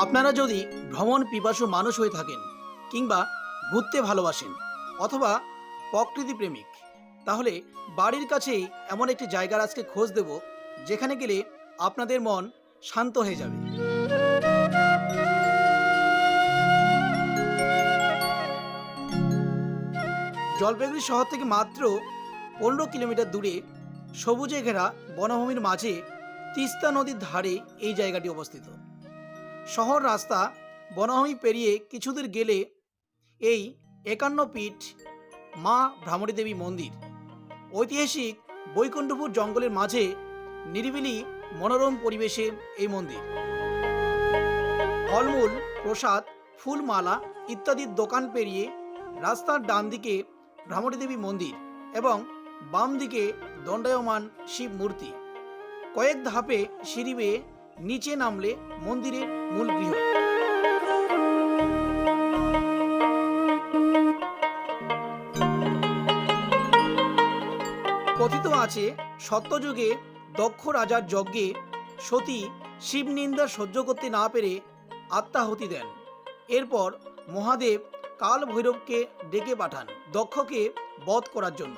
আপনারা যদি ভ্রমণ পিপাসু মানুষ হয়ে থাকেন কিংবা ঘুরতে ভালোবাসেন অথবা প্রকৃতি প্রেমিক, তাহলে বাড়ির কাছেই এমন একটি জায়গার আজকে খোঁজ দেব যেখানে গেলে আপনাদের মন শান্ত হয়ে যাবে। জলপাইগুড়ি শহর থেকে মাত্র পনেরো কিলোমিটার দূরে সবুজে ঘেরা বনভূমির মাঝে তিস্তা নদীর ধারে এই জায়গাটি অবস্থিত। শহর রাস্তা বনভূমি পেরিয়ে কিছুদূর গেলে এই একান্ন পীঠ মা ভ্রামরী দেবী মন্দির। ঐতিহাসিক বৈকুণ্ঠপুর জঙ্গলের মাঝে নিরিবিলি মনোরম পরিবেশে এই মন্দির। ফলমূল, প্রসাদ, ফুলমালা ইত্যাদির দোকান পেরিয়ে রাস্তার ডান দিকে ভ্রামরী দেবী মন্দির এবং বাম দিকে দণ্ডায়মান শিব মূর্তি। কয়েক ধাপে সিঁড়ি বেয়ে নিচে নামলে মন্দিরের মূল গৃহ। কথিত আছে, সত্যযুগে দক্ষ রাজার যজ্ঞে সতী শিব নিন্দা সহ্য করতে না পেরে আত্মাহুতি দেন। এরপর মহাদেব কাল ভৈরবকে ডেকে পাঠান দক্ষকে বধ করার জন্য।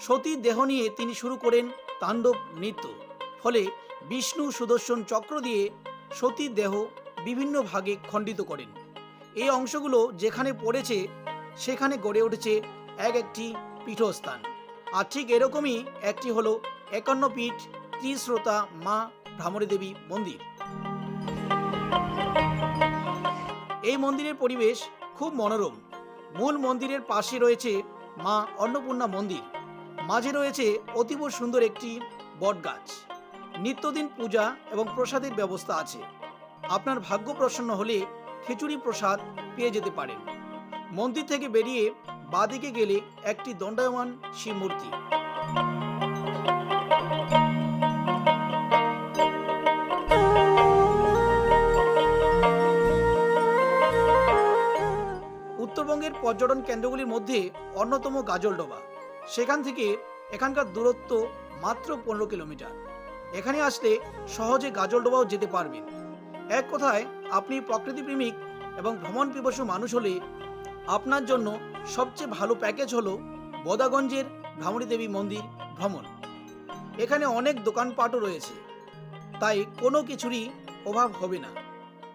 সতীর দেহ নিয়ে তিনি শুরু করেন তাণ্ডব নৃত্য। ফলে বিষ্ণু সুদর্শন চক্র দিয়ে সতীর দেহ বিভিন্ন ভাগে খণ্ডিত করেন। এই অংশগুলো যেখানে পড়েছে, সেখানে গড়ে উঠেছে এক একটি পীঠস্থান। আর ঠিক এরকমই একটি হলো একান্ন পীঠ ত্রিশ্রোতা মা ভ্রামরী দেবী মন্দির। এই মন্দিরের পরিবেশ খুব মনোরম। মূল মন্দিরের পাশে রয়েছে মা অন্নপূর্ণা মন্দির। মাঝে রয়েছে অতীব সুন্দর একটি বটগাছ। নিত্যদিন পূজা এবং প্রসাদের ব্যবস্থা আছে। আপনার ভাগ্য প্রসন্ন হলে খিচুড়ি প্রসাদ পেয়ে যেতে পারেন। মন্দির থেকে বেরিয়ে বাদিকে গেলে একটি দণ্ডায়মান শিব মূর্তি। উত্তরবঙ্গের পর্যটন কেন্দ্রগুলির মধ্যে অন্যতম গাজলডোবা। সেখান থেকে এখানকার দূরত্ব মাত্র পনেরো কিলোমিটার। এখানে আসলে সহজে গাজলডোবাও যেতে পারবেন এক কথায়, আপনি প্রকৃতিপ্রেমিক এবং ভ্রমণ পিপাসু মানুষ হলে আপনার জন্য সবচেয়ে ভালো প্যাকেজ হলো বদাগঞ্জের ভ্রামরী দেবী মন্দির ভ্রমণ। এখানে অনেক দোকানপাটও রয়েছে। তাই কোনো কিছুরই অভাব হবে না।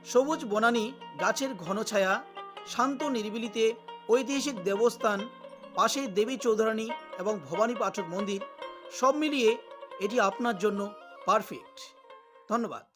সবুজ বনানী, গাছের ঘন ছায়া, শান্ত নিরিবিলিতে ঐতিহাসিক দেবস্থান, পাশেই দেবী চৌধুরানী এবং ভবানী পাঠক মন্দির, সব মিলিয়ে এটি আপনার জন্য পারফেক্ট। ধন্যবাদ।